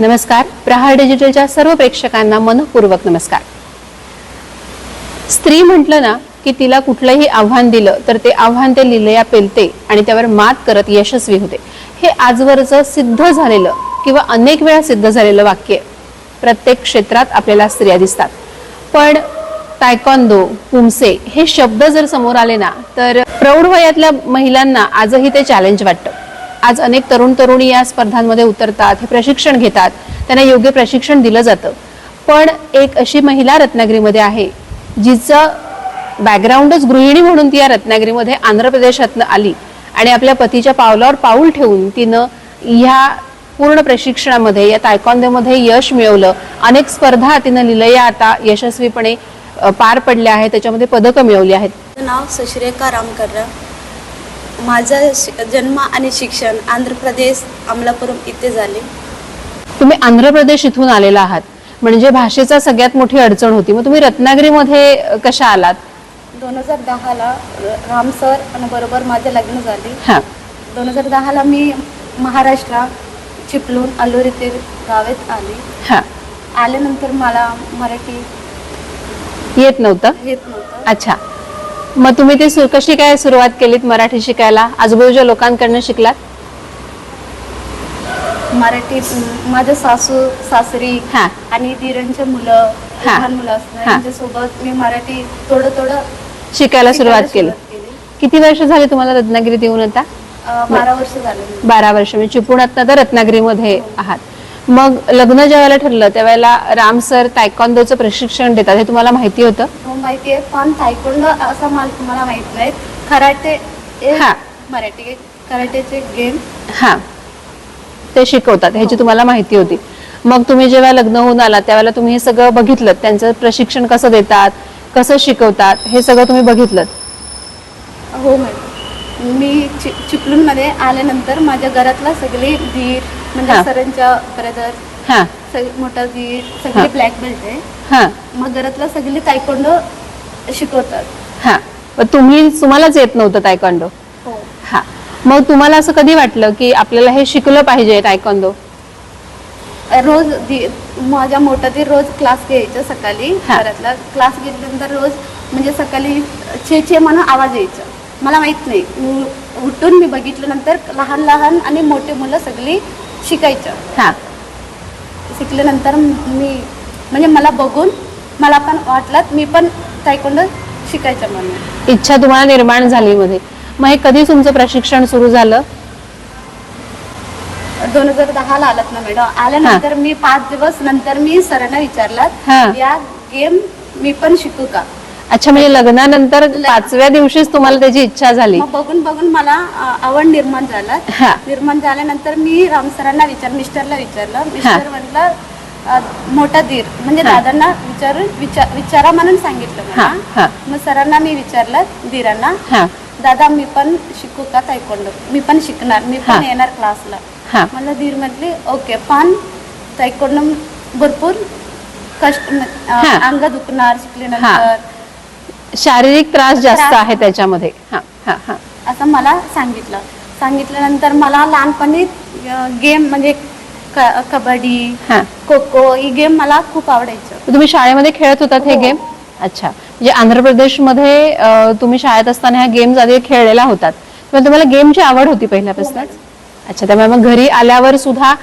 नमस्कार. प्रहार डिजिटलच्या सर्व प्रेक्षकांना मनपूर्वक नमस्कार. स्त्री म्हटलं ना की तिला कुठलंही आव्हान दिलं तर ते आव्हान ते लिलया पेलते आणि त्यावर मात करत यशस्वी होते. हे आजवरचं सिद्ध झालेलं किंवा अनेक वेळा सिद्ध झालेलं वाक्य प्रत्येक क्षेत्रात आपल्याला स्त्रिया दिसतात. पण तायकॉन्दो पुमसे हे शब्द जर समोर आले ना तर प्रौढ वयातल्या महिलांना आजही ते चॅलेंज वाटतं. आज अनेक तरुण तरुणी या स्पर्धांमध्ये उतरतात हे प्रशिक्षण घेतात. त्यांना योग्य प्रशिक्षण दिलं जातं. पण एक अशी महिला रत्नागिरीमध्ये आहे जिचं बॅकग्राऊंडच गृहिणी म्हणून ती या रत्नागिरीमध्ये आंध्र प्रदेशातनं आली आणि आपल्या पतीच्या पावलावर पाऊल ठेवून तिनं ह्या पूर्ण प्रशिक्षणामध्ये या तायकॉन्देमध्ये यश मिळवलं. अनेक स्पर्धा तिनं लिलया आता यशस्वीपणे पार पडल्या आहेत त्याच्यामध्ये पदकं मिळवली आहेत. नाव सुश्रेखा रामकर्रा. माझं शि- जन्म आणि शिक्षण आंध्र प्रदेश अमलापुरम इथे झाले. तुम्ही आंध्र प्रदेश इथून आलेला आहात. म्हणजे भाषेचा सगळ्यात मोठी अडचण होती. मग तुम्ही रत्नागिरीमध्ये कशा आलात? दोन हजार दहाला राम सर आणि बरोबर माझे लग्न झाले. हा. दोन हजार दहाला मी महाराष्ट्र चिपळूण अल्लूर इथे गावात आले. हा. आल्यानंतर मला मराठी येत नव्हतं? येत नव्हतं. अच्छा. मग तुम्ही ते कशी काय सुरुवात केलीत मराठी शिकायला? आजूबाजूच्या लोकांकडनं शिकलात? मराठी अं, माझं सासू सासरी हा. आणि दिरांचे मुलं हा. लहान मुलं असणार हा. मी मराठी थोडं थोडं शिकायला सुरुवात केली. किती वर्ष झाली तुम्हाला रत्नागिरीत येऊन आता? अं, बारा वर्ष झाले. बारा वर्ष. म्हणजे चिपळूणात तर रत्नागिरीमध्ये आहात. मग लग्न ज्यावेळेला ठरलं त्यावेळेला राम सर तायकॉन्दोचं प्रशिक्षण देतात हे तुम्हाला माहिती होतं? माहिती आहे. पण तायकोंडो असं मला मला माहीत नाही. कराटे हे हा. मराठी कराटेचे गेम हा. ते शिकवतात. ह्याची तुम्हाला माहिती होती. मग तुम्ही जेव्हा लग्न होऊन आला त्यावेळेला तुम्ही हे सगळं बघितलं. त्यांचं प्रशिक्षण कसं देतात कसं शिकवतात हे सगळं तुम्ही बघितलं? हो मॅडम मी चि चिपळूणमध्ये आल्यानंतर माझ्या घरातला सगळे धीर म्हणजे हा. सरांच्या ब्रदर हा. मोठा हा. सगळे ब्लॅक बेल्ट आहे हा. मग घरातला सगळे तायकोंडो शिकवतात. हा. तुम्ही तुम्हालाच येत नव्हतं तायकॉन्डो हो. हा. मग तुम्हाला असं कधी वाटलं की आपल्याला हे शिकलं पाहिजे तायकॉन्दो रोज माझ्या मोठा ते रोज क्लास घ्यायचा सकाळी. घरातला क्लास घेतल्यानंतर रोज म्हणजे सकाळी छे छे म्हणून आवाज यायचा. मला माहीत नाही. उठून मी बघितल्यानंतर लहान लहान आणि मोठे मुलं सगळी शिकायचं हा. शिकल्यानंतर मी म्हणजे मला बघून मला पण वाटलं मी पण तायकोंड शिकायचं म्हणून. इच्छा तुम्हाला निर्माण झाली मध्ये. मग हे कधी तुमचं प्रशिक्षण सुरू झालं? दोन हजार दहाला आलात ना मॅडम आल्यानंतर मी पाच दिवस नंतर मी सरांना हा. विचारलात या गेम मी पण शिकू का? अच्छा म्हणजे लग्नानंतर पाचव्या दिवशीच तुम्हाला त्याची इच्छा झाली. मग बघून बघून मला अ, आवड निर्माण झाला. हा. निर्माण झाल्यानंतर मी राम सरांना विचार मिस्टरला विचारलं. मिस्टर म्हटलं अ, मोठा धीर म्हणजे. दादांना विचारून विचार विचारा म्हणून सांगितलं हा मला. हा मग सरांना मी विचारलं धीरांना. हा. दादा मी पण शिकू का तायकोंडो मी पण शिकणार मी हा. पण येणार क्लासला. हा. मला धीर म्हटली ओके पण तायकोंडो भरपूर कष्ट अ, हा. अंग दुखणार शिकल्यानंतर. शारीरिक त्रास जास्त. आहे त्याच्यामध्ये. हा हा हा. असं मला सांगितलं. सांगितल्यानंतर मला लहानपणी गेम म्हणजे कबड्डी हा. खो खो ही गेम मला खूप आवडायचं. तुम्ही शाळेमध्ये खेळत होतात हे हो. गेम? अच्छा. म्हणजे आंध्र प्रदेशमध्ये अं, तुम्ही शाळेत असताना ह्या गेम्स आधी खेळलेला होतात. पण तुम्हाला गेमची आवड होती पहिल्यापासूनच अच्छा त्यामुळे मग घरी आल्यावर सुद्धा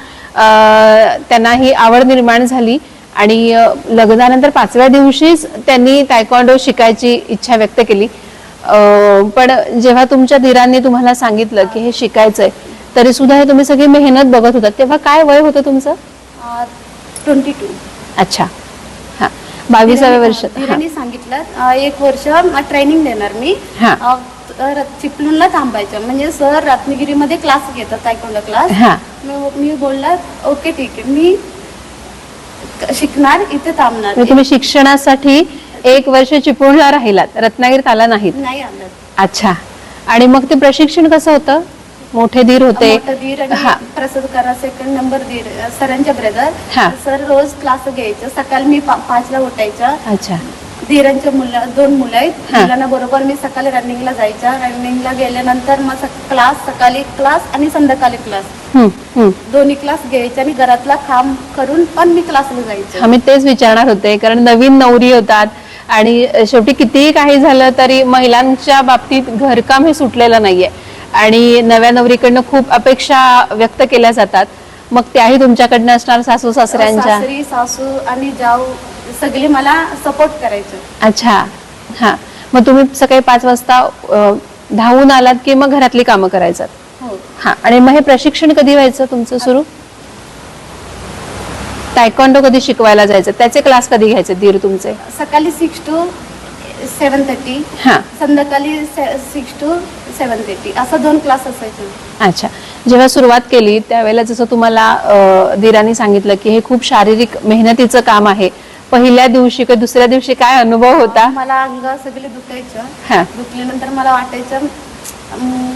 त्यांना ही आवड निर्माण झाली. आणि लग्नानंतर पाचव्या दिवशीच त्यांनी तायकॉन्डो शिकायची इच्छा व्यक्त केली. पण जेव्हा तुमच्या धीरांनी तुम्हाला सांगितलं की हे शिकायचंय तरी सुद्धा हे तुम्ही सगळी मेहनत बघत होतात तेव्हा काय वय होतं तुमचं? ट्वेंटी टू अच्छा. हा. बावीसाव्या वर्षात. धीराने सांगितलं एक वर्ष ट्रेनिंग देणार मी. चिपळूणला थांबायचं. म्हणजे सर रत्नागिरीमध्ये क्लास घेतात तायकोंडो क्लास मी- बोलला ओके ठीक आहे. मी शिकणार इथे थांबणार. म्हणजे तुम्ही शिक्षणासाठी एक वर्ष चिपळूणला राहिलात रत्नागिरीत आला नाहीत. नाही आलं. अच्छा. आणि मग ते प्रशिक्षण कसं होतं? मोठे धीर होते. मोठं धीर हा. आणि प्रसाद करा सेकंड नंबर धीर सरांच्या ब्रदर हा. सर रोज क्लास घ्यायचं. सकाळी मी पा- पाचला उठायचं. अच्छा. धीरांचे मुलं दोन मुलं आहेत. हा. मुलांना बरोबर मी सकाळी रनिंगला जायच्या. रनिंगला गेल्यानंतर मग क्लास सकाळी क्लास आणि संध्याकाळी क्लास. दोन्ही क्लास घ्यायचे आणि घरातला काम करून पण मी क्लासला जायचे. हा मी तेच विचारणार होते कारण नवीन नवरी होतात आणि शेवटी कितीही काही झालं तरी महिलांच्या बाबतीत घरकाम हे सुटलेलं नाहीये. आणि नव्या नवरीकडनं खूप अपेक्षा व्यक्त केल्या जातात. मग त्याही तुमच्याकडनं असणार सासू सासऱ्यांच्या? सासरी सासू आणि जाऊ सगळे मला सपोर्ट करायचे. अच्छा. हा. मग तुम्ही सकाळी पाच वाजता अ, धावून आलात की मग घरातली कामं करायचं हो. हा. आणि मग हे प्रशिक्षण कधी व्हायचं तुमचं सुरू? टायकॉन्डो कधी शिकवायला जायचं? त्याचे क्लास कधी घ्यायचे? दीर तुमचे. सकाळी सिक्स टू सेवन थर्टी हा. संध्याकाळी सिक्स टू सेवन थर्टी असं दोन क्लास असायचे. अच्छा. जेव्हा सुरुवात केली त्यावेळेला जसं तुम्हाला अ, धीराने सांगितलं की हे खूप शारीरिक मेहनतीचं काम आहे. पहिल्या दिवशी किंवा दुसऱ्या दिवशी काय अनुभव होता? मला अंग सगळे दुखायचं. दुखल्यानंतर मला वाटायचं अं,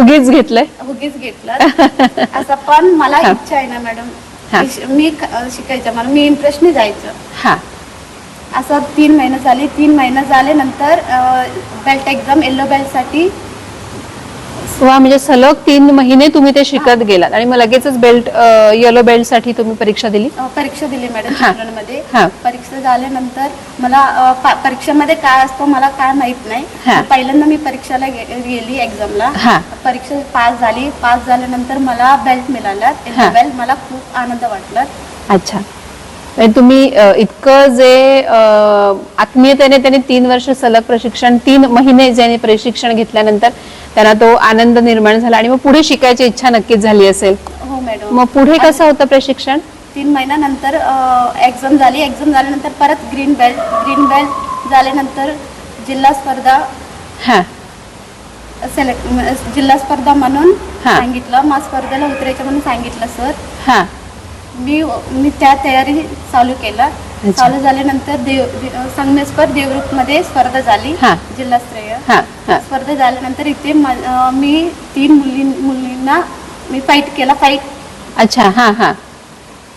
उगीच घेतलंय? उगीच घेतलं. असं पण मला हा. इच्छा आहे ना मॅडम. हा. मी श- मी क- शिकायचं मला मी इंटरेस्टने जायचं. हा. असं तीन महिने झाले तीन महिने झाले नंतर बेल्ट एक्झाम येल्लो बेल्टसाठी वा म्हणजे सलग तीन महिने तुम्ही ते शिकत गेलात. आणि मग लगेचच बेल्ट येलो बेल्टसाठी तुम्ही परीक्षा दिली? परीक्षा दिली मॅडम हा. परीक्षा झाल्यानंतर मला अ, पा- परीक्षेमध्ये काय असतं मला काय माहीत नाही. पहिल्यांदा मी परीक्षेला गे- गेली एक्झामला हा. परीक्षा पास झाली. पास झाल्यानंतर मला बेल्ट मिळाला हा. बेल्ट मला खूप आनंद वाटला. अच्छा. तुम्ही अ, इतकं जे आत्मीयतेने त्यांनी तीन वर्ष सलग प्रशिक्षण तीन महिने ज्याने प्रशिक्षण घेतल्यानंतर त्यांना तो आनंद निर्माण झाला आणि मग पुढे शिकायची इच्छा नक्कीच झाली असेल. हो मॅडम मग पुढे कसं होतं प्रशिक्षण? तीन महिन्यानंतर एक्झाम झाली. एक्झाम झाल्यानंतर परत ग्रीन बेल्ट ग्रीन बेल्ट झाल्यानंतर जिल्हा स्पर्धा हा. सिलेक्ट जिल्हा स्पर्धा म्हणून. सांगितलं. मग स्पर्धेला उतरायचं म्हणून सांगितलं सर हा. मी मी त्या तयारी चालू केलं चालू झाल्यानंतर देव संगमेश्वर देवरूपमध्ये स्पर्धा झाली. जिल्हास्तरीय स्पर्धा झाल्यानंतर इथे म- तीन मुली मुलींना मी फाईट केला फाईट अच्छा हा हा.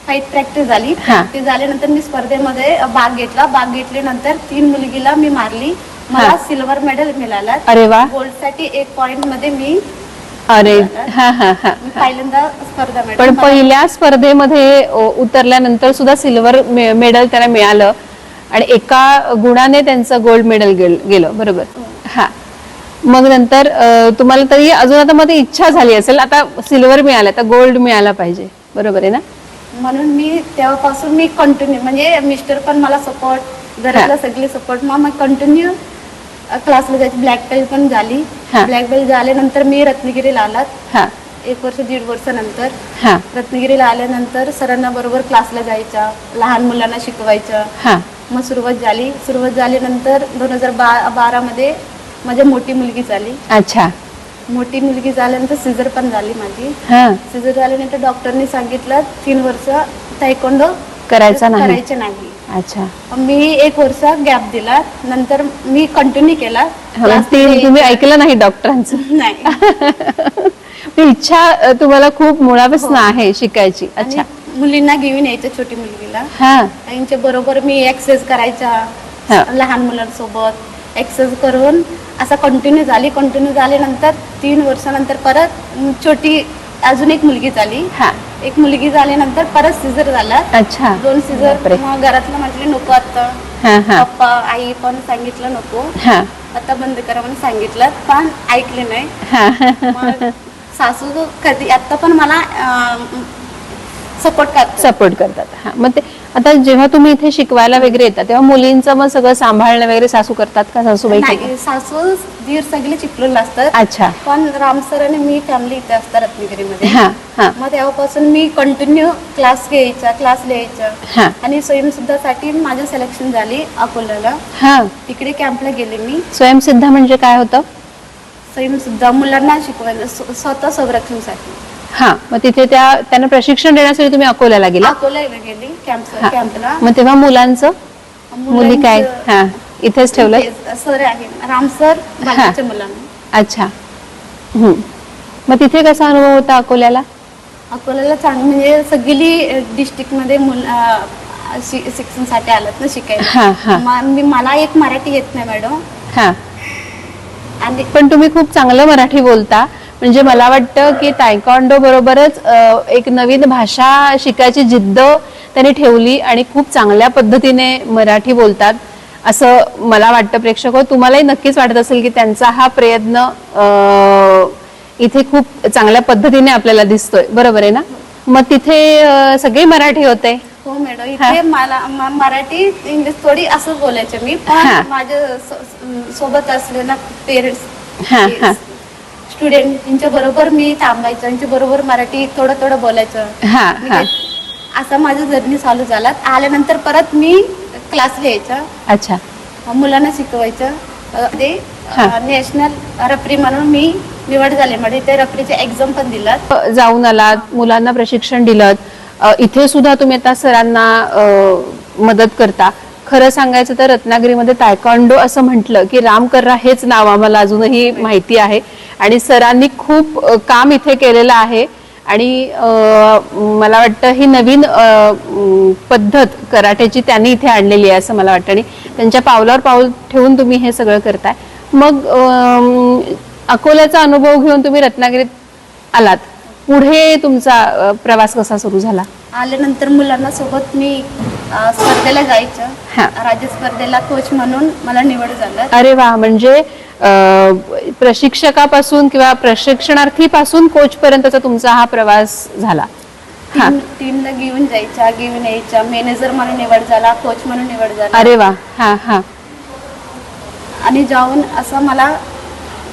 फाईट प्रॅक्टिस झाली. ते झाल्यानंतर मी स्पर्धेमध्ये भाग घेतला. भाग घेतल्यानंतर तीन मुलगीला मी मारली. मला. सिल्वर मेडल मिळाला. अरे वा. गोल्डसाठी एक पॉइंटमध्ये मी अरे हा हा हा मी पहिल्यांदा स्पर्धा पण पहिल्या स्पर्धेमध्ये अ, उतरल्यानंतर सुद्धा सिल्वर मेडल त्यांना मिळालं. आणि एका गुणाने त्यांचं गोल्ड मेडल गेलं बरोबर. हा. मग नंतर अ, तुम्हाला तरी अजून आता मध्ये इच्छा झाली असेल आता सिल्वर मिळालं आता गोल्ड मिळाला पाहिजे. बरोबर आहे ना? म्हणून मी तेव्हापासून मी कंटिन्यू म्हणजे मिस्टर पण मला सपोर्ट घरातला सगळे सपोर्ट मग मी कंटिन्यू क्लासला जायची ब्लॅक बेल्ट पण झाली. हा. ब्लॅक बेल्ट झाल्यानंतर मी रत्नागिरीला आलात. हा. एक वर्ष दीड वर्षानंतर हा. रत्नागिरीला आल्यानंतर सरांना बरोबर क्लासला जायच्या लहान मुलांना शिकवायचं. हा. मग सुरुवात झाली. सुरुवात झाल्यानंतर दोन हजार बा बारामध्ये माझी मोठी मुलगी झाली. अच्छा. मोठी मुलगी झाल्यानंतर सिझर पण झाली माझी. हा. सिझर झाल्यानंतर डॉक्टरनी सांगितलं तीन वर्ष तायकोंडो करायचा नाही. करायचे नाही. अच्छा. मी एक वर्ष गॅप दिला नंतर मी कंटिन्यू केला. हा, ते तुम्ही ऐकलं नाही डॉक्टरांचं नाही. ती इच्छा तुम्हाला खूप मुळापासून आहे शिकायची. आणि अच्छा. मुलींना घेऊन यायचं छोटी मुलगीला. हा. त्यांच्या बरोबर मी एक्सरसाइज हा. करायचा लहान मुलांसोबत एक्सरसाइज करून असं कंटिन्यू झाली कंटिन्यू झाल्यानंतर तीन वर्षानंतर परत म, छोटी अजून एक मुलगी झाली. हा. एक मुलगी झाल्यानंतर परत सिझर झाला. अच्छा. दोन सिझर बापरे. मग घरातलं म्हटले नको आता. हा हा. पप्पा आई पण सांगितलं नको. हा. आता बंद करा म्हणून सांगितलं पण ऐकले नाही. हा. मग सासू कधी आता पण मला सपोर्ट करतात. सपोर्ट करतात. हा मग ते आता जेव्हा तुम्ही इथे शिकवायला वगैरे येतात तेव्हा मुलींचं मग सगळं सांभाळणं वगैरे सासू करतात का सासूबाई? नाही सासू दीर सगळे चिपळूण असतात. अच्छा. पण रामसर आणि मी फॅमिली इथे असतात रत्नागिरीमध्ये. हा हा. मग तेव्हापासून मी कंटिन्यू क्लास घ्यायचा क्लास लिहायचा. हा. आणि स्वयंसिद्धासाठी माझं सिलेक्शन झाली अकोल्याला. हा. तिकडे कॅम्पला गेले मी. स्वयंसिद्धा म्हणजे काय होतं? स्वयंसिद्धा मुलांना शिकवायला स्व- स्वतः संरक्षणासाठी. हा मग तिथे त्या त्यांना प्रशिक्षण देण्यासाठी तुम्ही अकोल्याला गेला? अकोल्याला गेली कॅम्प. कॅम्पला मग तेव्हा मुलांचं? मुली काय? मुलांचं- हा इथेच ठेवलं सर आहे रामसर बाकीच्या मुलांना. अच्छा. हम्म. मग तिथे कसा अनुभव होता अकोल्याला? अकोल्याला चांग म्हणजे सगळी डिस्ट्रिक्टमध्ये मुल अं, शि- शिक्षणासाठी आलात ना हा, शिकायला. हा. म- मी मला एक मराठी येत नाही मॅडम. हा. आणि पण तुम्ही खूप चांगलं मराठी बोलता. म्हणजे मला वाटतं की तायकॉन्डो बरोबरच एक नवीन भाषा शिकायची जिद्द त्यांनी ठेवली आणि खूप चांगल्या पद्धतीने मराठी बोलतात असं मला वाटतं. प्रेक्षक हो, तुम्हालाही नक्कीच वाटत असेल की त्यांचा हा प्रयत्न इथे खूप चांगल्या पद्धतीने आपल्याला दिसतोय. बरोबर आहे ना? मग तिथे सगळे मराठी होते? हो मॅडम इथे मला मराठी इंग्लिश थोडी असं बोलायचं मी. पण माझ्या सोबत असलेला हा, हा. पेरेंट्स स्टुडंट यांच्या बरोबर मी थांबायचं यांच्या बरोबर मराठी थोडं थोडं बोलायचं. हा हा. असा माझा जर्नी चालू झाला. आल्यानंतर परत मी क्लासला यायचं अच्छा. मुलांना शिकवायचं. ते हा. नॅशनल रफरी म्हणून मी निवड झाले. म्हणजे ते रफरीचे एक्झाम पण दिलात जाऊन आलात मुलांना प्रशिक्षण दिलं. इथे सुद्धा तुम्ही आता सरांना अ, मदत करता. खरं सांगायचं तर रत्नागिरीमध्ये तायकॉन्डो असं म्हटलं की राम कर्रा हेच नाव आम्हाला अजूनही माहिती आहे. आणि सरांनी खूप काम इथे केलेलं आहे. आणि मला वाटतं ही नवीन पद्धत कराटेची त्यांनी इथे आणलेली आहे असं मला वाटतं. आणि त्यांच्या पावलावर पाऊल ठेवून तुम्ही हे सगळं करताय. मग अकोल्याचा अनुभव घेऊन तुम्ही रत्नागिरीत आलात. पुढे तुमचा प्रवास कसा सुरू झाला? आल्यानंतर मुलांना सोबत मी अ, स्पर्धेला हा. जायचं राज्य स्पर्धेला कोच म्हणून मला निवड झालं. अरे वा म्हणजे अ, प्रशिक्षकापासून किंवा प्रशिक्षणार्थीपासून कोच पर्यंतचा तुमचा हा प्रवास झाला. हा. टीम टीमला घेऊन जायच्या घेऊन यायच्या. मॅनेजर म्हणून निवड झाला कोच म्हणून निवड झाला. अरे वा. हा हा. आणि जाऊन असं मला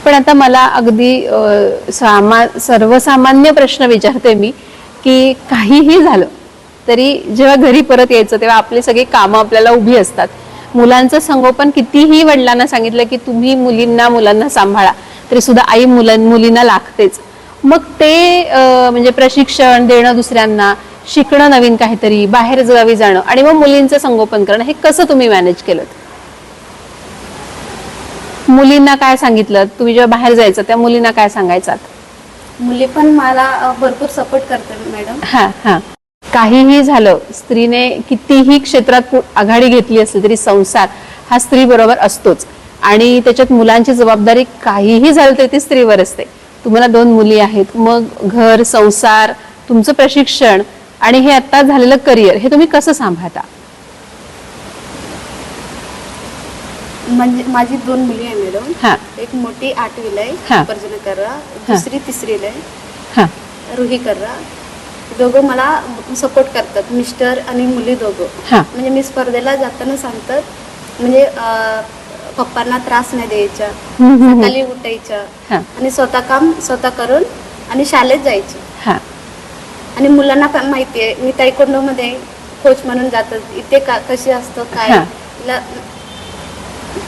पण आता मला अगदी अ, सामा सर्वसामान्य प्रश्न विचारते मी. की काहीही झालं तरी जेव्हा घरी परत यायचं तेव्हा आपली सगळी कामं आपल्याला उभी असतात. मुलांचं संगोपन कितीही वडिलांना सांगितलं की तुम्ही मुलींना मुलांना सांभाळा तरी सुद्धा आई मुलां मुलींना लागतेच मग ते म्हणजे प्रशिक्षण देणं दुसऱ्यांना शिकणं नवीन काहीतरी बाहेर गावी जाणं आणि मग मुलींचं संगोपन करणं हे कसं तुम्ही मॅनेज केलं? मुलींना काय सांगितलं? तुम्ही जेव्हा बाहेर जायचं त्या मुलींना काय सांगायचात? मुले पण मला भरपूर सपोर्ट करते मॅडम हा हा. काहीही झालं स्त्रीने कितीही क्षेत्रात आघाडी घेतली असली तरी संसार हा स्त्री बरोबर असतोच. आणि त्याच्यात मुलांची जबाबदारी काहीही झालं तरी ती स्त्रीवर असते. तुम्हाला दोन मुली आहेत मग घर संसार तुमचं प्रशिक्षण आणि हे आता झालेलं करिअर हे तुम्ही कसं सांभाळता? म्हणजे माझी दोन मुली आहे मॅडम. हा. एक मोठी आठवीला हा. आहे पर्जन कररा दुसरी तिसरीला आहे. हा. रुही कररा दोघं मला सपोर्ट करतात मिस्टर आणि मुली दोघं. हा. म्हणजे मी स्पर्धेला जाताना सांगतात म्हणजे अं, पप्पांना त्रास नाही द्यायचा. सकाळी उठायचं हा. आणि स्वतः काम स्वतः करून आणि शाळेत जायचं. हा. आणि मुलांना पण माहिती आहे मी तायकोंडो मध्ये कोच म्हणून जातात इथे का कशी असतं काय? हा. ल-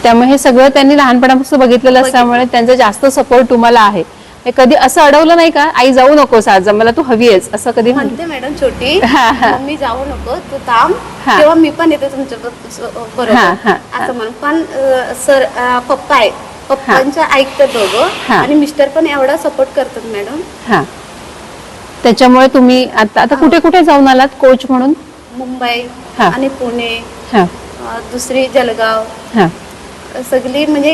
त्यामुळे हे सगळं त्यांनी लहानपणापासून बघितलेलं बघितलं. असल्यामुळे त्यांचा जास्त सपोर्ट तुम्हाला आहे हे कधी असं अडवलं नाही का आई जाऊ नकोस आज मला तू हवी आहेस असं कधी म्हणते म्हणते मॅडम छोटी हा, हा. मम्मी जाऊ नको तू थांब हा. तेव्हा मी पण येते तुमच्या हा, बरोबर हा, हा. असं म्हणून पण सर पप्पा आहे पप्पांचं ऐकतात दोघं हा. आणि मिस्टर पण एवढा सपोर्ट करतात मॅडम हा त्याच्यामुळे तुम्ही आता आता कुठे कुठे जाऊन आलात कोच म्हणून मुंबई हा. आणि पुणे हा दुसरी जळगाव हा सगळी म्हणजे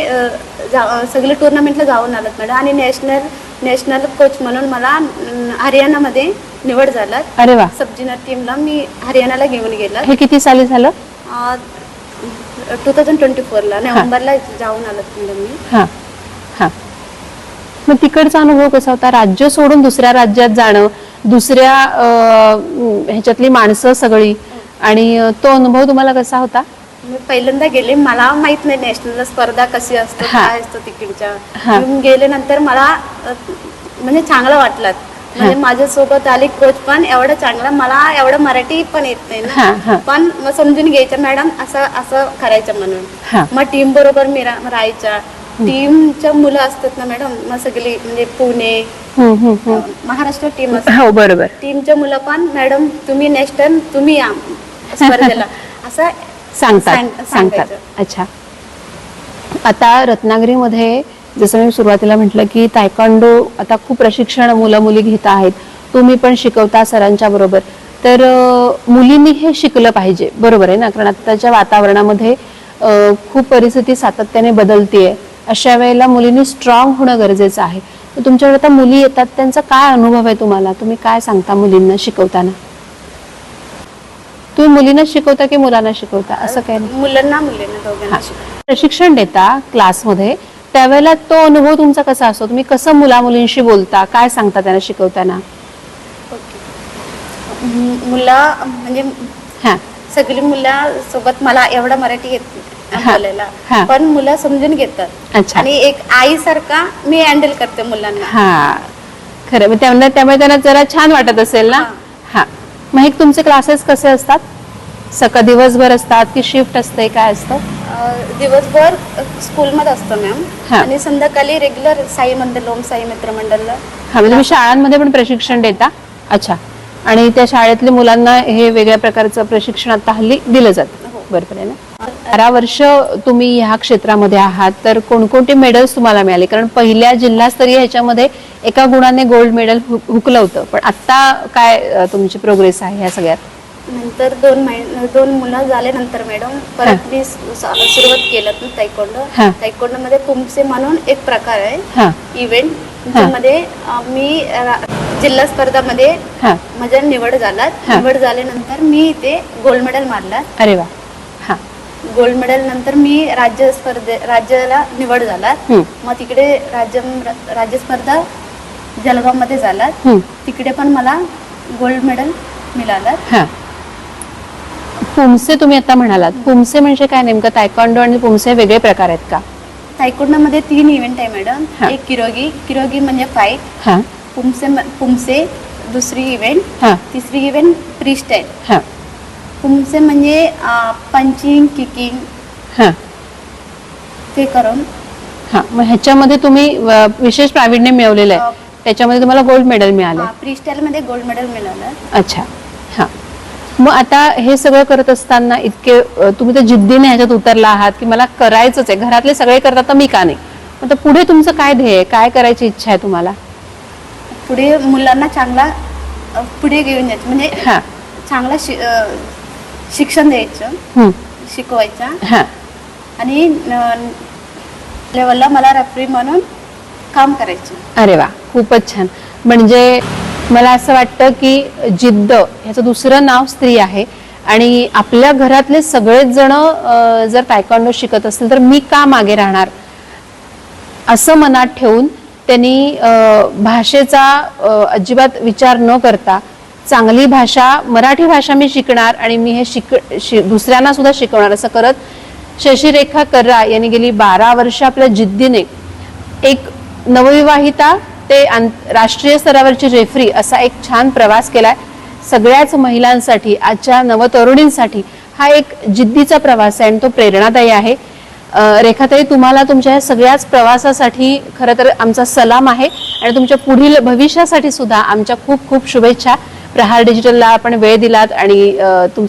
सगळे टुर्नामेंटला जाऊन आलात मॅडम आणि नॅशनल नॅशनल कोच म्हणून मला हरियाणामध्ये निवड झालात. अरे वा. सब ज्युनियर टीमला मी हरियाणाला घेऊन गेला हे किती साली झालं? टू थाउजंड ट्वेंटी फोरला नोव्हेंबरला जाऊन आलात मॅडम मी. हा. हा. मग तिकडचा अनुभव कसा होता? राज्य सोडून दुसऱ्या राज्यात जाणं दुसऱ्या ह्याच्यातली माणसं सगळी आणि अं, तो अनुभव तुम्हाला कसा होता? मी पहिल्यांदा गेले मला माहीत नाही नॅशनल स्पर्धा कशी असतं हा. काय असतं तिकडच्या. हा. मी गेले नंतर मला अ, म्हणजे चांगलं वाटलं. म्हणजे माझ्यासोबत आली कोच पण एवढं चांगलं मला एवढं मराठी पण येत नाही हा, हा. ना पण मग समजून घ्यायचं मॅडम असं असं करायचं म्हणून. मग टीम बरोबर मी रा- राहायच्या टीमच्या मुलं असतात ना मॅडम मग सगळी म्हणजे पुणे हम्म, हम्म, हम्म. महाराष्ट्र टीम असते हो बरोबर. टीमच्या मुलं पण मॅडम तुम्ही नेक्स्ट टाइम तुम्ही या स्पर्धेला. असं सांगतात सांग- सांगतात. अच्छा. आता रत्नागिरीमध्ये जसं मी सुरुवातीला म्हटलं की तायकांडो आता खूप प्रशिक्षण मुलं मुली घेत आहेत. तुम्ही पण शिकवता सरांच्या बरोबर. तर मुलींनी हे शिकलं पाहिजे. बरोबर आहे ना? कारण आत्ताच्या वातावरणामध्ये खूप परिस्थिती सातत्याने बदलतीये. अशा वेळेला मुलींनी स्ट्रॉंग होणं गरजेचं आहे. तुमच्याकडे आता मुली येतात. त्यांचा काय अनुभव आहे तुम्हाला? तुम्ही काय सांगता मुलींना शिकवताना? तुम्ही मुलींना शिकवता की मुलांना शिकवता? असं काही नाही. मुलांना मुलींना दोघांना. प्रशिक्षण देता क्लासमध्ये. त्यावेळेला तो अनुभव तुमचा कसा असतो? तुम्ही कसं मुला मुलींशी बोलता? काय सांगता त्यांना शिकवताना? मु- मुला म्हणजे हा. सगळी मुलासोबत मला एवढा मराठी येत नाही हा. बोलायला. पण मुलं समजून घेतात. अच्छा. आणि एक आईसारखा मी हँडल करते मुलांना. हा. खरं. मग त्यामुळे त्यामुळे त्यांना जरा छान वाटत असेल ना? हा. मग हे तुमचे क्लासेस कसे असतात? सकाळ दिवसभर असतात की शिफ्ट असते काय असतं? अं, दिवसभर स्कूलमध्ये असतो मॅम हा. आणि संध्याकाळी रेग्युलर साई मंदिर ओम साई मित्र मंडळला हा म्हणजे तुम्ही शाळांमध्ये पण प्रशिक्षण देता? अच्छा. आणि त्या शाळेतल्या मुलांना हे वेगळ्या प्रकारचं प्रशिक्षण आता हल्ली दिलं जातं. हो. बरोबर आहे ना? बारा वर्ष तुम्ही ह्या क्षेत्रामध्ये आहात तर कोणकोणते मेडल्स तुम्हाला मिळाले? कारण पहिल्या जिल्हास्तरीय ह्याच्यामध्ये एका गुणाने गोल्ड मेडल हुकलं होतं. पण आता काय तुमची प्रोग्रेस आहे ह्या सगळ्यात? नंतर दोन दोन मुलं झाल्यानंतर मॅडम परत मी सुरुवात केलं तायकोंडो. तायकोंडो मध्ये कुंभसे म्हणून एक प्रकार आहे. इव्हेंट त्यामध्ये अं, मी जिल्हा स्पर्धामध्ये माझ्या निवड झाला. निवड झाल्यानंतर मी इथे गोल्ड मेडल मारला. अरे वा. गोल्ड मेडल नंतर मी राज्य स्पर्धे राज्याला निवड झाला. मग तिकडे राज्य राज्य स्पर्धा जळगावमध्ये झाला हम्म. तिकडे पण मला गोल्ड मेडल मिळालं हा. पुमसे तुम्ही आता म्हणालात. पुमसे म्हणजे काय नेमकं? तायकॉन्डो आणि पुमसे वेगळे प्रकार आहेत का? तायकोंडामध्ये तीन इव्हेंट आहे मॅडम. एक किरोगी. किरोगी म्हणजे फाईट पुमसे पुमसे दुसरी इव्हेंट तिसरी इव्हेंट फ्री स्टाईल पुमसे म्हणजे पंचिंग किकिंग हा. ते करून. हा मग ह्याच्यामध्ये तुम्ही अ, विशेष प्रावीण्य मिळवलेलं आहे. त्याच्यामध्ये तुम्हाला गोल्ड मेडल मिळालं. फ्री स्टाईलमध्ये गोल्ड मेडल मिळालं. अच्छा हा. मग आता हे सगळं करत असताना इतके अ, तुम्ही तर जिद्दीने ह्याच्यात उतरला आहात की मला करायचंच आहे. घरातले सगळे करतात तर मी का नाही? मग आता पुढे तुमचं काय ध्येय आहे? काय करायची इच्छा आहे तुम्हाला? पुढे मुलांना चांगला अ, पुढे घेऊन जायचं म्हणजे हा. चांगला शि अ, शिक्षण द्यायचं. शिकवायचं. हा. आणि लेवलला मला रेफरी म्हणून काम करायचं. अरे वा खूपच छान. म्हणजे मला असं वाटतं की जिद्द ह्याचं दुसरं नाव स्त्री आहे. आणि आपल्या घरातले सगळेच जण जर तायकॉन्डो शिकत असतील तर मी का मागे राहणार? असं मनात ठेवून त्यांनी भाषेचा अजिबात विचार न करता चांगली भाषा मराठी भाषा मी शिकणार आणि मी हे शिक शि दुसऱ्यांना सुद्धा शिकवणार. असं करत शशिरेखा कर्रा यांनी गेली बारा वर्ष आपल्या जिद्दीने एक नवविवाहिता ते आं राष्ट्रीय स्तरावरची रेफरी असा एक छान प्रवास केलाय. सगळ्याच महिलांसाठी आजच्या नवतरुणींसाठी हा एक जिद्दीचा प्रवास आहे आणि तो प्रेरणादायी आहे. रेखाताई तुम्हाला तुमच्या या सगळ्याच प्रवासासाठी खरं तर आमचा सलाम आहे आणि तुमच्या पुढील भविष्यासाठी सुद्धा आमच्या खूप खूप शुभेच्छा. प्रहार डिजिटलला आपण वेळ दिलात आणि अ, तुमचा